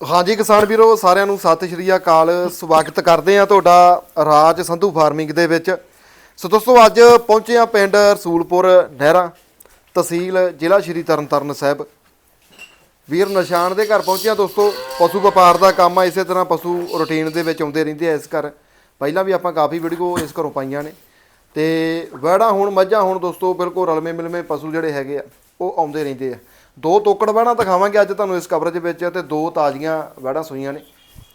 ਹਾਂਜੀ ਕਿਸਾਨ ਵੀਰੋ, ਸਾਰਿਆਂ ਨੂੰ ਸਤਿ ਸ਼੍ਰੀ ਅਕਾਲ। ਸਵਾਗਤ ਕਰਦੇ ਆ ਤੁਹਾਡਾ ਰਾਜ ਸੰਧੂ ਫਾਰਮਿੰਗ ਦੇ ਵਿੱਚ। ਸੋ ਦੋਸਤੋ, ਅੱਜ ਪਹੁੰਚੇ ਆ ਪਿੰਡ ਰਸੂਲਪੁਰ ਨਹਿਰਾ, ਤਹਿਸੀਲ ਜ਼ਿਲ੍ਹਾ ਸ਼੍ਰੀ ਤਰਨਤਾਰਨ ਸਾਹਿਬ। ਵੀਰ, ਨਿਸ਼ਾਨ ਦੇ ਘਰ ਪਹੁੰਚੇ ਆ ਦੋਸਤੋ। ਪਸ਼ੂ ਵਪਾਰ ਦਾ ਕੰਮ ਆ, ਇਸੇ ਤਰ੍ਹਾਂ ਪਸ਼ੂ ਰੂਟੀਨ ਦੇ ਵਿੱਚ ਆਉਂਦੇ ਰਹਿੰਦੇ ਆ ਇਸ ਘਰ। ਪਹਿਲਾਂ ਵੀ ਆਪਾਂ ਕਾਫੀ ਵੀਡੀਓ ਇਸ ਘਰੋਂ ਪਾਈਆਂ ਨੇ। ਤੇ ਵੜਾ ਹੁਣ, ਮੱਝਾਂ ਹੁਣ ਦੋਸਤੋ, ਬਿਲਕੁਲ ਰਲਵੇਂ ਮਿਲਵੇਂ ਪਸ਼ੂ ਜਿਹੜੇ ਹੈਗੇ ਆ, ਉਹ ਆਉਂਦੇ ਰਹਿੰਦੇ ਆ। ਦੋ ਤੋਕੜ ਵੜਾ ਦਿਖਾਵਾਂਗੇ ਅੱਜ ਤੁਹਾਨੂੰ ਇਸ ਕਵਰੇਜ ਵਿੱਚ ਤੇ ਦੋ ਤਾਜ਼ੀਆਂ ਵਹਿੜਾਂ ਸੂਈਆਂ ਨੇ।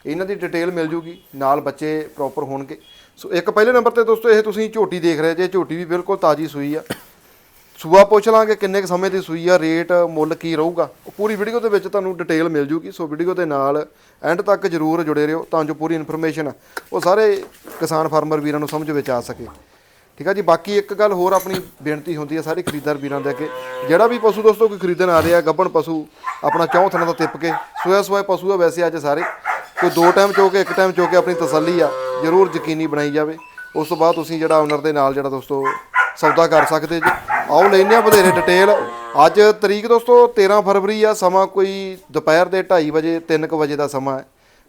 ਇਹਨਾਂ ਦੀ ਡਿਟੇਲ ਮਿਲ ਜੂਗੀ, ਨਾਲ ਬੱਚੇ ਪ੍ਰੋਪਰ ਹੋਣਗੇ। ਸੋ ਇੱਕ ਪਹਿਲੇ ਨੰਬਰ ਤੇ ਦੋਸਤੋ, ਇਹ ਤੁਸੀਂ ਝੋਟੀ ਦੇਖ ਰਹੇ ਜੇ, ਝੋਟੀ ਵੀ ਬਿਲਕੁਲ ਤਾਜ਼ੀ ਸੂਈ ਆ। ਸੂਆ ਪੁੱਛ ਲਾਂਗੇ ਕਿੰਨੇ ਕੁ ਸਮੇਂ ਦੀ ਸੂਈ ਆ, ਰੇਟ, ਮੁੱਲ ਕੀ ਰਹੂਗਾ। ਉਹ ਪੂਰੀ ਵੀਡੀਓ ਦੇ ਵਿੱਚ ਤੁਹਾਨੂੰ ਡਿਟੇਲ ਮਿਲ ਜੂਗੀ, ਸੋ ਵੀਡੀਓ ਦੇ ਨਾਲ ਐਂਡ ਤੱਕ ਜਰੂਰ ਜੁੜੇ ਰਹੋ ਤਾਂ ਜੋ ਪੂਰੀ ਇਨਫੋਰਮੇਸ਼ਨ ਉਹ ਸਾਰੇ ਕਿਸਾਨ ਫਾਰਮਰ ਵੀਰਾਂ ਨੂੰ ਸਮਝ ਵਿੱਚ ਆ ਸਕੇ। ਠੀਕ ਆ ਜੀ, ਬਾਕੀ ਇੱਕ ਗੱਲ ਹੋਰ ਆਪਣੀ ਬੇਨਤੀ ਹੁੰਦੀ ਹੈ ਸਾਰੇ ਖਰੀਦਦਾਰ ਵੀਰਾਂ ਦੇ ਅੱਗੇ। ਜਿਹੜਾ ਵੀ ਪਸ਼ੂ ਦੋਸਤੋ ਕੋਈ ਖਰੀਦਣ ਆ ਰਿਹਾ ਗੱਬਣ ਪਸ਼ੂ, ਆਪਣਾ ਚੌਂ ਥਣਾ ਦਾ ਤਿੱਪ ਕੇ, ਸੋਇਆ ਸੋਇਆ ਪਸ਼ੂ ਆ ਵੈਸੇ ਅੱਜ ਸਾਰੇ। ਕੋਈ ਦੋ ਟਾਈਮ ਚੋ ਕੇ, ਇੱਕ ਟਾਈਮ ਚੋ ਕੇ ਆਪਣੀ ਤਸੱਲੀ ਆ, ਜਰੂਰ ਯਕੀਨੀ ਬਣਾਈ ਜਾਵੇ। ਉਸ ਤੋਂ ਬਾਅਦ ਤੁਸੀਂ ਜਿਹੜਾ ਓਨਰ ਦੇ ਨਾਲ ਜਿਹੜਾ ਦੋਸਤੋ ਸੌਦਾ ਕਰ ਸਕਦੇ ਜੀ। ਆਓ ਲੈਨੇ ਆ ਵਧੇਰੇ ਡਿਟੇਲ ਅੱਜ ਤਰੀਕ ਦੋਸਤੋ 13 ਫਰਵਰੀ ਆ, ਸਮਾਂ ਕੋਈ ਦੁਪਹਿਰ ਦੇ 2:30 ਵਜੇ 3:00 ਵਜੇ ਦਾ ਸਮਾਂ ਹੈ।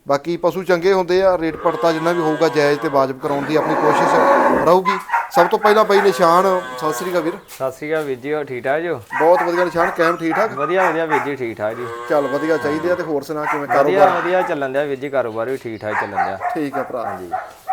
ਬਾਕੀ ਪਸ਼ੂ ਚੰਗੇ ਹੁੰਦੇ ਆ, ਰੇਟ ਪੜਤਾ ਜਿੰਨਾ ਵੀ ਹੋਊਗਾ, ਜਾਇਜ਼ ਤੇ ਵਾਜਬ ਕਰਾਉਣ ਦੀ ਆਪਣੀ ਕੋਸ਼ਿਸ਼ ਰਹੂਗੀ। ਸਭ ਤੋਂ ਪਹਿਲਾਂ ਬਈ ਨਿਸ਼ਾਨ ਸਤਿ ਸ੍ਰੀ ਅਕਾਲ ਵੀਰ। ਸਤਿ ਸ਼੍ਰੀ ਅਕਾਲ ਵੀਰ ਜੀ ਹੋ ਠੀਕ ਠਾਕ ਜੋ? ਬਹੁਤ ਵਧੀਆ ਨਿਸ਼ਾਨ ਕਾਇਮ ਠੀਕ ਠਾਕ? ਵਧੀਆ ਵਧੀਆ ਵੀਰ ਜੀ ਠੀਕ ਠਾਕ ਜੀ। ਚੱਲ ਵਧੀਆ ਚਾਹੀਦੇ ਆ ਤੇ ਹੋਰ ਸੁਣਾ ਕਿਵੇਂ ਵਧੀਆ ਕਾਰੋਬਾਰ? ਵਧੀਆ ਚੱਲਣ ਦਿਆ ਵੀਰ ਜੀ ਕਾਰੋਬਾਰ ਵੀ ਠੀਕ ਠਾਕ ਚੱਲਣ ਦਿਆ। ਠੀਕ ਆ ਭਰਾ। ਹਾਂਜੀ।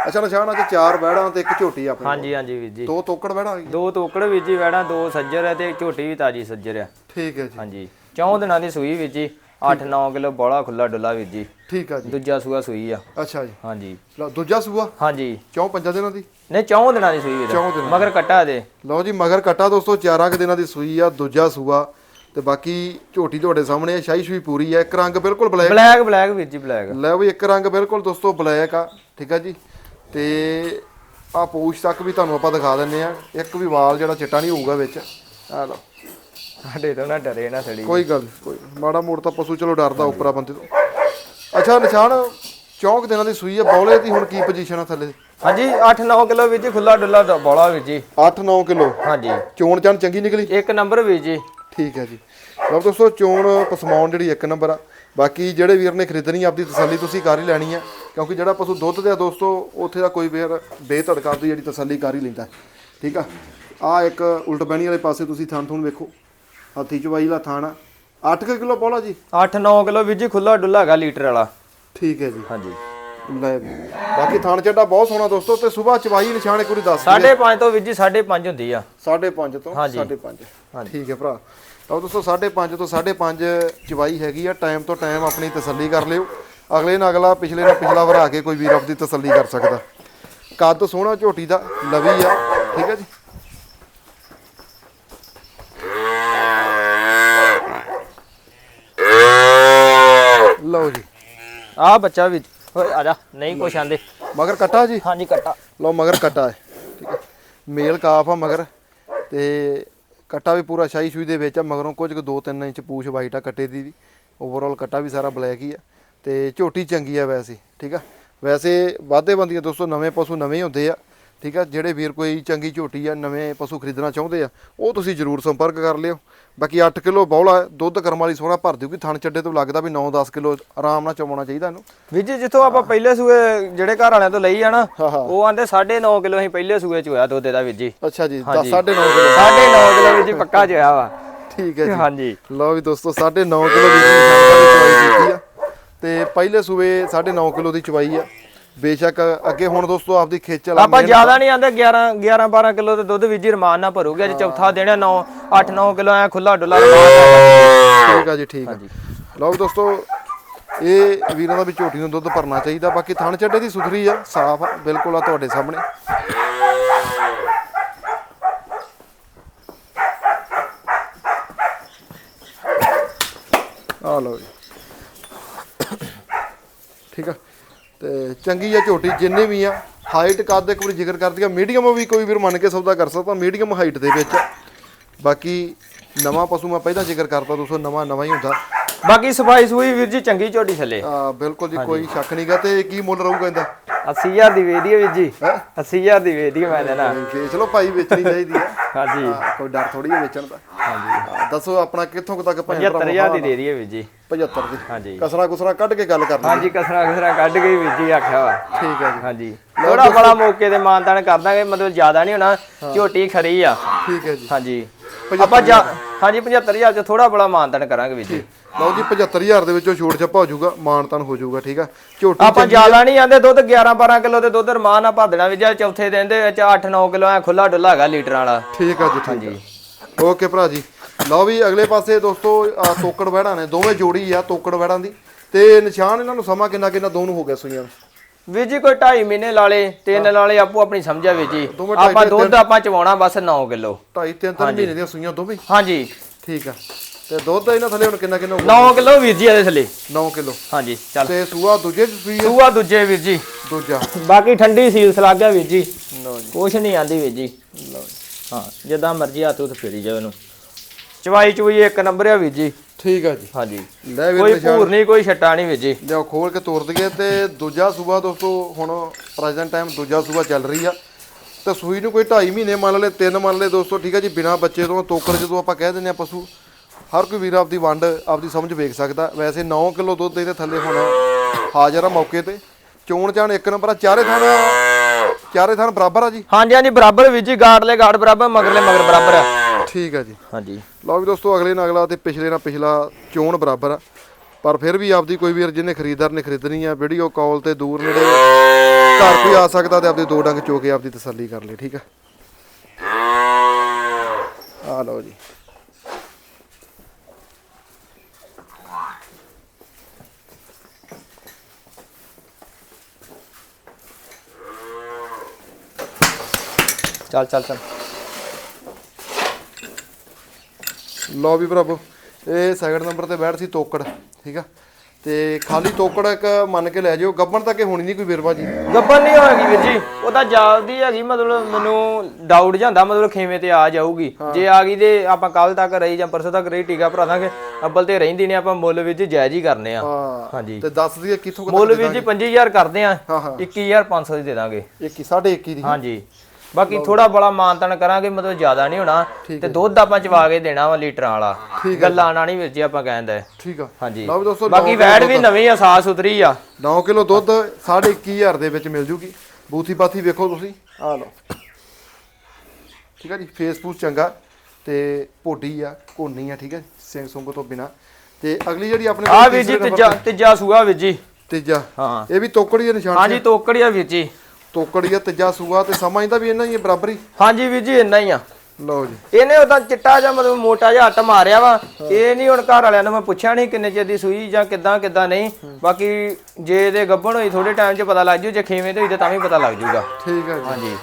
ਅੱਛਾ ਨਿਸ਼ਾਨ ਅੱਜ ਚਾਰ ਬੈੜਾਂ ਤੇ ਇੱਕ ਝੋਟੀ ਆਪਣੀ ਹਾਂਜੀ ਹਾਂਜੀ ਵੀਰ ਜੀ। ਦੋ ਤੋਕੜ ਬੈੜਾਂ ਆ ਦੋ ਤੋਕੜ ਵੀਰ ਜੀ ਵੈਣਾ ਦੋ ਸੱਜਰ ਹੈ ਤੇ ਝੋਟੀ ਵੀ ਤਾਜੀ ਸੱਜਰ ਆ। ਠੀਕ ਹੈ ਜੀ। ਹਾਂਜੀ। ਚੌਂ ਦਿਨਾਂ ਦੀ ਸੂਈ ਵੀਰ ਜੀ 8-9 ਕਿਲੋ ਬੋਲਾ ਖੁੱਲਾ ਡੁੱਲਾ ਵੀਰ ਜੀ। ਠੀਕ ਆ ਜੀ। ਦੂਜਾ ਸੂਆ ਸੂਈ ਆ। ਅੱਛਾ ਜੀ। ਹਾਂਜੀ। ਦੂਜਾ ਸੂਆ? ਹਾਂਜੀ। ਕਿਉਂ ਪੰਜਾਂ ਦਿਨਾਂ ਦੀ? ਨਹੀਂ ਚੌਂ ਦਿਨਾਂ ਦੀ ਸੂਈ ਚੌਂ ਦਿਨਾਂ ਮਗਰ ਕੱਟਾ ਦੇ। ਲਓ ਜੀ ਮਗਰ ਕੱਟਾ ਦੋਸਤੋ ਚਾਰਾਂ ਕੁ ਦਿਨਾਂ ਦੀ ਸੂਈ ਆ ਦੂਜਾ ਸੂਆ। ਤੇ ਬਾਕੀ ਝੋਟੀ ਤੁਹਾਡੇ ਸਾਹਮਣੇ ਆ ਸ਼ਾਹੀ ਸ਼ੂਈ ਪੂਰੀ ਆ। ਇੱਕ ਰੰਗ ਬਿਲਕੁਲ ਬਲੈਕ ਬਲੈਕ ਬਲੈਕ ਵੀਰ ਜੀ ਬਲੈਕ। ਲੈ ਵੀ ਇੱਕ ਰੰਗ ਬਿਲਕੁਲ ਦੋਸਤੋ ਬਲੈਕ ਆ ਠੀਕ ਆ ਜੀ। ਤੇ ਆ ਪੂਛ ਤੱਕ ਵੀ ਤੁਹਾਨੂੰ ਆਪਾਂ ਦਿਖਾ ਦਿੰਨੇ ਆ। ਇੱਕ ਵੀ ਵਾਲ ਜਿਹੜਾ ਚਿੱਟਾ ਨਹੀਂ ਹੋਊਗਾ ਵਿੱਚ। ਆ ਲਓ। ਸਾਡੇ ਤੋਂ ਨਾ ਡਰੇ ਨਾ ਸੜੀ। ਕੋਈ ਗੱਲ ਨੀ, ਕੋਈ ਨੀ। ਮਾੜਾ ਮੋੜ ਤਾਂ ਪਸ਼ੂ ਚਲੋ ਡਰਦਾ ਉੱਪਰਾ ਬੰਦੇ ਤੋਂ। ਅੱਛਾ ਨਿਸ਼ਾਨ ਚੌਂਕ ਦਿਨਾਂ ਦੀ ਸੂਈ ਆ। ਬੌਲੇ ਦੀ ਹੁਣ ਕੀ ਪੋਜੀਸ਼ਨ ਆ ਥੱਲੇ? ਹਾਂਜੀ 8-9 ਕਿਲੋ ਵੀਰ ਜੀ ਖੁੱਲਾ ਡੁੱਲਾ ਦ- ਬੋਲਾ ਵੀਰ ਜੀ। 8-9 ਕਿਲੋ? ਹਾਂਜੀ। ਚੋਣ ਚਣ ਚੰਗੀ ਨਿਕਲੀ? ਇੱਕ ਨੰਬਰ ਵੀਰ ਜੀ। ਠੀਕ ਹੈ ਜੀ। ਲਓ ਦੋਸਤੋ ਚੋਣ ਪਸਮਾਉਣ ਜਿਹੜੀ ਇੱਕ ਨੰਬਰ ਆ। ਬਾਕੀ ਜਿਹੜੇ ਵੀਰ ਨੇ ਖਰੀਦਣੀ ਆਪਦੀ ਤਸੱਲੀ ਤੁਸੀਂ ਕਰ ਹੀ ਲੈਣੀ ਆ। ਕਿਉਂਕਿ ਜਿਹੜਾ ਪਸ਼ੂ ਦੁੱਧ ਦੇ ਆ ਦੋਸਤੋ ਉੱਥੇ ਦਾ ਕੋਈ ਵੀਰ ਬੇਧੜਕਾ ਦੀ ਜਿਹੜੀ ਤਸੱਲੀ ਕਰ ਹੀ ਲੈਂਦਾ। ਠੀਕ ਆ? ਆ ਇੱਕ ਉਲਟ ਬਹਿਣੀ ਵਾਲੇ ਪਾਸੇ ਤੁਸੀਂ ਥਣ ਥੁਣ ਵੇਖੋ। ਹੱਥੀ ਚਵਾਈ ਦਾ ਥਾਣ ਆ। 8 ਕਿਲੋ ਪੌਲਾ ਜੀ? 8-9 ਕਿਲੋ ਵੀਰ ਜੀ ਖੁੱਲਾ ਡੁੱਲਾ ਹੈਗਾ ਲੀਟਰ ਵਾਲਾ। ਠੀਕ ਹੈ ਜੀ। ਹਾਂਜੀ। ਲੈ। ਬਾਕੀ ਥਣ ਚੱਡਾ ਬਹੁਤ ਸੋਹਣਾ ਦੋਸਤੋ ਤੇ ਸਵੇਰ ਚਵਾਈ ਨਿਸ਼ਾਨ ਵਾਰੀ ਦੱਸ ਦਿਓ। 5.5 ਤੋਂ ਵੀਰ ਜੀ 5.5 ਹੁੰਦੀ ਆ। ਸਾਢੇ ਪੰਜ ਤੋਂ ਹਾਂਜੀ। ਸਾਢੇ ਪੰਜ। ਠੀਕ ਹੈ ਭਰਾ। ਤਾਂ ਦੋਸਤੋ ਸਾਢੇ ਪੰਜ ਤੋਂ ਸਾਢੇ ਪੰਜ ਚਵਾਈ ਹੈਗੀ ਆ। ਟਾਈਮ ਤੋਂ ਟਾਈਮ ਆਪਣੀ ਤਸੱਲੀ ਕਰ ਲਿਓ। ਅਗਲੇ ਨਾਲ ਅਗਲਾ ਪਿਛਲੇ ਨਾਲ ਪਿਛਲਾ ਵਰਾ ਕੇ ਕੋਈ ਵੀਰ ਆਪਦੀ ਤਸੱਲੀ ਕਰ ਸਕਦਾ। ਕੱਦ ਸੋਹਣਾ ਝੋਟੀ ਦਾ ਲਵੀ ਆ। ਠੀਕ ਹੈ ਜੀ। ਲਓ ਜੀ। ਆ ਬੱਚਾ ਵੀ। ਓਏ ਆ ਜਾ ਨਹੀਂ ਕੁਛ ਆਂਦੇ। ਮਗਰ ਕਟਾ ਜੀ? ਹਾਂਜੀ ਕੱਟਾ। ਲਓ ਮਗਰ ਕਟਾ ਹੈ। ਠੀਕ ਹੈ। ਮੇਲ ਕਾਫ ਆ ਮਗਰ ਤੇ ਕਟਾ ਵੀ ਪੂਰਾ ਸ਼ਾਹੀ ਸ਼ੂਈ ਦੇ ਵਿੱਚ ਆ ਮਗਰੋਂ ਕੁਝ ਕੁ 2-3 ਇੰਚ ਪੂਛ ਵਾਈਟ ਆ ਕੱਟੇ ਦੀ ਵੀ। ਓਵਰਆਲ ਕਟਾ ਵੀ ਸਾਰਾ ਬਲੈਕ ਹੀ ਆ ਤੇ ਝੋਟੀ ਚੰਗੀ ਆ ਵੈਸੇ ਠੀਕ ਆ। ਵੈਸੇ ਵਾਧੇ ਬੰਦੀਆਂ ਦੋਸਤੋ ਨਵੇਂ ਪਸ਼ੂ ਨਵੇਂ ਹੁੰਦੇ ਆ। ਠੀਕ ਆ? ਜਿਹੜੇ ਵੀਰ ਕੋਈ ਚੰਗੀ ਝੋਟੀ ਆ ਨਵੇਂ ਪਸ਼ੂ ਖਰੀਦਣਾ ਚਾਹੁੰਦੇ ਆ ਉਹ ਤੁਸੀਂ ਜਰੂਰ ਸੰਪਰਕ ਕਰ ਲਿਓ। ਬਾਕੀ 8 ਕਿਲੋ ਬੌਲਾ ਦੁੱਧ ਕਰਮ ਵਾਲੀ ਸੋਹਣਾ ਭਰ ਦਿਓ ਕਿ ਥਣ ਚੱਡੇ ਤੋਂ ਲੱਗਦਾ ਵੀ 9-10 ਕਿਲੋ ਆਰਾਮ ਨਾਲ ਚਵਾਉਣਾ ਚਾਹੀਦਾ ਇਹਨੂੰ। ਵੀਰ ਜੀ ਜਿੱਥੋਂ ਆਪਾਂ ਪਹਿਲੇ ਸੂਏ ਜਿਹੜੇ ਘਰ ਵਾਲਿਆਂ ਤੋਂ ਲਈ ਆ ਨਾ ਉਹ ਆਂਦੇ 9.5 ਕਿਲੋ ਅਸੀਂ ਪਹਿਲੇ ਸੂਏ ਚ ਹੋਇਆ ਦੁੱਧ ਦਾ ਵੀਰ ਜੀ। ਅੱਛਾ ਜੀ ਹਾਂਜੀ। 9.5 ਕਿਲੋ। 9.5 ਕਿਲੋ ਵੀਰ ਜੀ ਪੱਕਾ ਚ ਹੋਇਆ ਵਾ। ਠੀਕ ਹੈ ਜੀ। ਹਾਂਜੀ। ਲਓ ਵੀ ਦੋਸਤੋ 9.5 ਕਿਲੋ ਦੀ ਚਵਾਈ ਕੀਤੀ ਆ। ਤੇ ਪਹਿਲੇ ਸੂਏ 9.5 ਕਿਲੋ ਦੀ ਚਵਾਈ ਆ। ਬੇਸ਼ੱਕ ਅੱਗੇ ਹੁਣ ਦੋਸਤੋ ਆਪਦੀ ਖੇਚਲ ਆਪਾਂ ਜ਼ਿਆਦਾ ਨਹੀਂ ਆਂਦੇ 11 11 12 ਕਿਲੋ ਤੇ ਦੁੱਧ ਵੀਰ ਜੀ ਰਮਾਨ ਨਾਲ ਭਰੂਗੇ। ਅੱਜ ਚੌਥਾ ਦੇਣਾ 9 8 9 ਕਿਲੋ ਐ ਖੁੱਲਾ ਡੁੱਲਾ ਠੀਕ ਆ ਜੀ ਠੀਕ ਆ। ਲਓ ਦੋਸਤੋ ਇਹ ਵੀਰਾਂ ਦਾ ਵੀ ਝੋਟੀ ਨੂੰ ਦੁੱਧ ਭਰਨਾ ਚਾਹੀਦਾ। ਬਾਕੀ ਥਣ ਚੱਡੇ ਦੀ ਸੁਥਰੀ ਆ ਸਾਫ਼ ਬਿਲਕੁਲ ਆ ਤੁਹਾਡੇ ਸਾਹਮਣੇ। ਆ ਲਓ ਜੀ। ਠੀਕ ਆ। ਤੇ ਚੰਗੀ ਆ ਝੋਟੀ ਜਿੰਨੇ ਵੀ ਆ ਹਾਈਟ ਕੱਦ ਇੱਕ ਵਾਰੀ ਜ਼ਿਕਰ ਕਰਦੀ ਆ ਮੀਡੀਅਮ ਵੀ ਕੋਈ ਵੀਰ ਮੰਨ ਕੇ ਸੌਦਾ ਕਰ ਸਕਦਾ ਮੀਡੀਅਮ ਹਾਈਟ ਦੇ ਵਿੱਚ। ਬਾਕੀ ਨਵਾਂ ਪਸ਼ੂ ਮੈਂ ਪਹਿਲਾਂ ਜ਼ਿਕਰ ਕਰਤਾ ਦੋਸਤੋ ਨਵਾਂ ਨਵਾਂ ਹੀ ਹੁੰਦਾ। ਬਾਕੀ ਸਫ਼ਾਈ ਸੂਈ ਵੀਰ ਜੀ ਚੰਗੀ ਝੋਟੀ ਥੱਲੇ। ਆ ਬਿਲਕੁਲ ਜੀ ਕੋਈ ਸ਼ੱਕ ਨਹੀਂਗਾ ਤੇ ਕੀ ਮੁੱਲ ਰਹੂਗਾ ਇਹਦਾ? 80000 ਦੀ ਵੇਚਦੀ ਹੈ ਵੀਰ ਜੀ। ਹੈਂ? 80000 ਦੀ ਵੇਚਦੀ ਹੈ ਮੈਂ ਦੇਣਾ। ਵੇਚ ਲਓ ਭਾਈ ਵੇਚਣੀ ਚਾਹੀਦੀ ਹੈ ਹਾਂਜੀ। ਕੋਈ ਡਰ ਥੋੜੀ ਹੈ ਵੇਚਣ ਦਾ। ਹਾਂਜੀ। ਦੱਸੋ ਆਪਣਾ ਕਿੱਥੋਂ ਕੁ ਤੱਕ ਭੈਣ ਭਰਾ 75000 ਦੀ ਦੇ? ਦਈਏ ਵੀਰ ਜੀ। 75 ਦੀ। ਹਾਂਜੀ। ਕਸਰਾ ਕੁਸਰਾ ਕੱਢ ਕੇ ਗੱਲ ਕਰ ਲਈ ਹਾਂਜੀ ਕਸਰਾ ਕਸਰਾ ਕੱਢ ਗਈ ਵੀਰ ਜੀ ਆਖਿਆ ਵਾ। ਠੀਕ ਹੈ ਜੀ। ਹਾਂਜੀ। ਥੋੜਾ ਬੜਾ ਮੌਕੇ ਤੇ ਮਾਨਤਾਨ ਕਰ ਦਾਂਗੇ ਮਤਲਬ ਜ਼ਿਆਦਾ ਨਹੀਂ ਹੋਣਾ ਝੋਟੀ ਖਰੀ ਆ। ਠੀਕ ਹੈ ਜੀ। ਹਾਂਜੀ। ਆਪਾਂ ਜਾ ਹਾਂਜੀ 75000 ਚ ਥੋੜਾ ਬੜਾ ਮਾਨਤਾਨ ਕਰਾਂਗੇ ਵੀਰ ਜੀ। ਲਓ ਜੀ 75000 ਦੇ ਵਿੱਚੋਂ ਛੋਟ ਛੱਪਾ ਹੋ ਜਾਊਗਾ ਮਾਨਤਨ ਹੋ ਜਾਊਗਾ ਠੀਕ ਆ? ਝੋਟੀ ਆਪਾਂ ਜ਼ਿਆਦਾ ਨਹੀਂ ਆਂਦੇ ਦੁੱਧ 11 12 ਕਿਲੋ ਤੇ ਦੁੱਧ ਰਮਾਨ ਨਾਲ ਭੱਦਣਾ ਵੀ ਜਾਂ ਚੌਥੇ ਦਿਨ ਦੇ ਵਿੱਚ 8 9 ਕਿਲੋ ਐ ਖੁੱਲਾ ਡੁੱਲਾ ਹੈਗਾ ਲੀਟਰਾਂ ਵਾਲਾ। ਠੀਕ ਆ ਜੀ ਠੀਕ ਆ। ਓਕੇ ਭਰਾ ਜੀ। ਲਓ ਵੀ ਅਗਲੇ ਪਾਸੇ ਦੋਸਤੋ ਤੋਕੜ ਵਹਿੜਾਂ ਨੇ ਦੋਵੇਂ ਜੋੜੀ ਆ ਤੋਕੜ ਵਹਿੜਾਂ ਦੀ। ਤੇ ਨਿਸ਼ਾਨ ਇਹਨਾਂ ਨੂੰ ਸਮਾਂ ਕਿੰਨਾ ਕਿੰਨਾ ਦੋ ਨੂੰ ਹੋ ਗਿਆ ਸੂਈਆਂ ਨੂੰ। ਵੀਰ ਜੀ ਕੋਈ 2.5 ਮਹੀਨੇ ਲਾਲੇ ਤਿੰਨ ਲਾਲੇ ਆਪੋ ਆਪਣੀ ਸਮਝਿਆ ਵੀਰ ਜੀ। ਦੋਵੇਂ ਢਾਈ ਆਪਾਂ ਤੇ ਦੁੱਧ ਆਪਾਂ ਚਵਾਉਣਾ ਬਸ 9 ਕਿਲੋ। ਢਾਈ ਤਿੰਨ ਤਿੰਨ ਮਹੀਨੇ ਦੀਆਂ ਸੂਈਆਂ ਦੋਵੇਂ? ਹਾਂਜੀ। ਠੀਕ ਆ। ਤੇ ਦੁੱਧ ਇਹਨਾਂ ਥੱਲੇ ਹੁਣ ਕਿੰਨਾ ਕਿੰਨਾ ਹੋਊਗਾ? 9 ਕਿਲੋ ਵੀਰ ਜੀ ਇਹਦੇ ਥੱਲੇ। 9 ਕਿਲੋ। ਹਾਂਜੀ ਚੱਲ। ਤੇ ਸੂਆ ਦੂਜੇ ਚ ਸੂਈ ਆ? ਸੂਆ ਦੂਜੇ ਵੀਰ ਜੀ। ਦੂਜਾ। ਬਾਕੀ ਠੰਡੀ ਸੀਲ ਸਲਾਗ ਗਿਆ ਵੀਰ ਜੀ। ਲਓ ਜੀ। ਕੁਛ ਨਹੀਂ ਆਂਦੀ ਵੀਰ ਜੀ। ਹਾਂ ਜਿੱਦਾਂ ਮਰਜ਼ੀ ਹੱਥ ਉੱਤ ਫੇਰੀ ਜਾਓ ਇਹਨੂੰ। ਚਵਾਈ ਚੁਈ ਇੱਕ ਨੰਬਰ ਆ ਵੀਰ ਜੀ। ਠੀਕ ਆ ਜੀ। ਹਾਂਜੀ। ਲੈ ਵੀਰ ਕੋਈ ਨਿਸ਼ਾਨ। ਭੂਰ ਨਹੀਂ ਕੋਈ ਛੱਟਾ ਨਹੀਂ ਵੀਰ ਜੀ। ਲਿਆਓ ਖੋਲ ਕੇ ਤੋੜ ਦਈਏ ਤੇ ਦੂਜਾ ਸੂਬਾ ਦੋਸਤੋ ਹੁਣ ਪ੍ਰੈਜ਼ੈਂਟ ਟਾਈਮ ਦੂਜਾ ਸੂਬਾ ਚੱਲ ਰਹੀ ਆ। ਤੇ ਸੂਈ ਨੂੰ ਕੋਈ 2.5 ਮਹੀਨੇ ਮੰਨ ਲਏ 3 ਮੰਨ ਲਏ ਦੋਸਤੋ ਠੀਕ ਆ ਜੀ ਬਿਨਾ ਬੱਚੇ ਤੋਂ ਤੋਕੜ ਜਦੋਂ ਆਪਾਂ ਕਹਿ ਦਿੰਦੇ ਆ ਪਸ਼ੂ ਹਰ ਕੋਈ ਵੀਰ ਆਪਦੀ ਵੰਡ ਆਪਦੀ ਸਮਝ ਵੇਖ ਸਕਦਾ। ਵੈਸੇ 9 ਕਿਲੋ ਦੁੱਧ ਇਹਦੇ ਥੱਲੇ ਹੁਣ ਹਾਜ਼ਰ ਆ ਮੌਕੇ ਤੇ। ਚੋਣ ਚਾਣ ਇੱਕ ਨੰਬਰ ਆ ਚਾਰੇ ਥਣ ਚਾਰੇ ਥਣ ਬਰਾਬਰ ਆ ਜੀ। ਹਾਂਜੀ ਹਾਂਜੀ ਬਰਾਬਰ ਵੀਰ ਜੀ ਗਾੜਲੇ ਗਾੜ ਬਰਾਬਰ ਮਗਰਲੇ ਮਗਰ ਬਰਾਬਰ ਆ। ਠੀਕ ਆ ਜੀ। ਹਾਂਜੀ। ਲਓ ਵੀ ਦੋਸਤੋ ਅਗਲੇ ਨਾਲ ਅਗਲਾ ਤੇ ਪਿਛਲੇ ਨਾਲ ਪਿਛਲਾ ਚੋਣ ਬਰਾਬਰ ਆ। ਪਰ ਫਿਰ ਵੀ ਆਪਦੀ ਕੋਈ ਵੀਰ ਜਿਹਨੇ ਖਰੀਦਦਾਰ ਨੇ ਖਰੀਦਣੀ ਆ ਵੀਡੀਓ ਕਾਲ ਤੇ ਦੂਰ ਨੇੜੇ ਘਰ ਕੋਈ ਆ ਸਕਦਾ ਤੇ ਆਪਦੇ ਦੋ ਡੰਗ ਚੋ ਕੇ ਆਪਦੀ ਤਸੱਲੀ ਕਰ ਲਈ ਠੀਕ ਆ? ਆ ਲਓ ਜੀ। ਚੱਲ ਚੱਲ ਚੱਲ। ਲਓ ਵੀ ਭਰਾਵੋ ਇਹ ਸੈਕਿੰਡ ਨੰਬਰ ਤੇ ਬੈਠ ਸੀ ਤੋਕੜ ਠੀਕ ਆ? ਤੇ ਖਾਲੀ ਤੋਕੜ ਇੱਕ ਮੰਨ ਕੇ ਲੈ ਜਿਓ ਗੱਬਣ ਤੱਕ ਇਹ ਹੋਣੀ ਨਹੀਂ ਕੋਈ ਵੀਰਵਾ ਜੀ। ਗੱਬਨ ਨਹੀਂ ਹੋਏਗੀ ਵੀਰ ਜੀ ਉਹ ਤਾਂ ਜਾਪਦੀ ਹੈਗੀ ਮਤਲਬ ਮੈਨੂੰ ਡਾਊਟ ਜਾਂਦਾ ਮਤਲਬ ਖੇਵੇਂ ਤੇ ਆ ਜਾਊਗੀ। ਜੇ ਆ ਗਈ ਤੇ ਆਪਾਂ ਕੱਲ ਤੱਕ ਰਹੀ ਜਾਂ ਪਰਸੋਂ ਤੱਕ ਰਹੀ ਟੀਕਾ ਭਰਾ ਦਾਂਗੇ ਅੱਬਲ ਤੇ ਰਹਿੰਦੀ ਨਹੀਂ ਆਪਾਂ ਮੁੱਲ ਵਿੱਚ ਜਾਇਜ਼ ਹੀ ਕਰਨੇ ਆ। ਹਾਂਜੀ। ਤੇ ਦੱਸ ਦਈਏ ਕਿੱਥੋਂ ਕੁ ਮੁੱਲ ਜੀ 25000 ਕਰਦੇ ਆ ਹਾਂ ਹਾਂ। 21500 ਦੀ ਦੇ ਦਾਂਗੇ। 21 21 ਦੀ। ਹਾਂਜੀ। ਬਾਕੀ ਥੋੜਾ ਬੜਾ ਮਾਨਤਨ ਕਰਾਂਗੇ ਮਤਲਬ ਜ਼ਿਆਦਾ ਨਹੀਂ ਹੋਣਾ। ਤੇ ਦੁੱਧ ਆਪਾਂ ਚਵਾ ਕੇ ਦੇਣਾ ਵਾ ਲੀਟਰਾਂ ਵਾਲਾ। ਗੱਲਾਂ ਨਾਲ ਨਹੀਂ ਵੀਰ ਜੀ ਆਪਾਂ ਕਹਿੰਦੇ। ਠੀਕ ਆ। ਹਾਂਜੀ। ਲਓ ਵੀ ਦੋਸਤੋ ਬਾਕੀ ਵੈੜ ਵੀ ਨਵੀਂ ਆ ਸਾਫ਼ ਸੁਥਰੀ ਆ। 9 ਕਿਲੋ ਦੁੱਧ 2.5000 ਦੇ ਵਿੱਚ ਮਿਲ ਜੂਗੀ। ਬੂਥੀ ਪਾਥੀ ਵੇਖੋ ਤੁਸੀਂ। ਆ ਲਓ। ਠੀਕ ਆ ਜੀ ਫੇਸਬੁੱਕ ਚੰਗਾ। ਤੇ ਪੋਡੀ ਆ ਕੋਨੀ ਆ ਠੀਕ ਹੈ ਸਿੰਘ ਸੁੰਗ ਤੋਂ ਬਿਨਾ। ਤੇ ਅਗਲੀ ਜਿਹੜੀ ਆਪਣੇ ਆ ਵੀਰ ਜੀ ਤੀਜਾ ਤੀਜਾ ਸੂਆ ਵੀਰ ਜੀ। ਤੀਜਾ। ਹਾਂ। ਇਹ ਵੀ ਤੋਕੜੀ ਦੇ ਨਿਸ਼ਾਨ ਹਾਂਜੀ ਤੋਕੜੀ ਆ ਵੀਰ ਜੀ। ਤੋਕੜੀ ਆ ਤੀਜਾ ਸੂਆ ਤੇ ਸਮਾਂ ਇਹਦਾ ਵੀ ਇਹਨਾਂ ਹੀ ਹੈ ਬਰਾਬਰ? ਹਾਂਜੀ ਵੀਰ ਜੀ ਇੰਨਾ ਹੀ ਆ। ਲਓ ਜੀ। ਇਹਨੇ ਉਹਦਾ ਚਿੱਟਾ ਜਾਂ ਮਤਲਬ ਮੋਟਾ ਜਿਹਾ ਹੱਟ ਮਾਰਿਆ ਵਾ। ਇਹ ਨਹੀਂ ਹੁਣ ਘਰ ਵਾਲਿਆਂ ਨੂੰ ਮੈਂ ਪੁੱਛਿਆ ਨਹੀਂ ਕਿੰਨੇ ਚਿਰ ਦੀ ਸੂਈ ਜਾਂ ਕਿੱਦਾਂ ਕਿੱਦਾਂ ਨਹੀਂ। ਬਾਕੀ ਜੇ ਇਹਦੇ ਗੱਭਣ ਹੋਈ ਥੋੜੇ ਟਾਈਮ 'ਚ ਪਤਾ ਲੱਗ ਜੂ ਜੇ ਖੇਵੇਂ ਤੇ ਹੋਈ ਤਾਂ ਤਾਂ ਵੀ ਪਤਾ ਲੱਗ ਜੂਗਾ। ਠੀਕ ਹੈ ਜੀ। ਹਾਂਜੀ।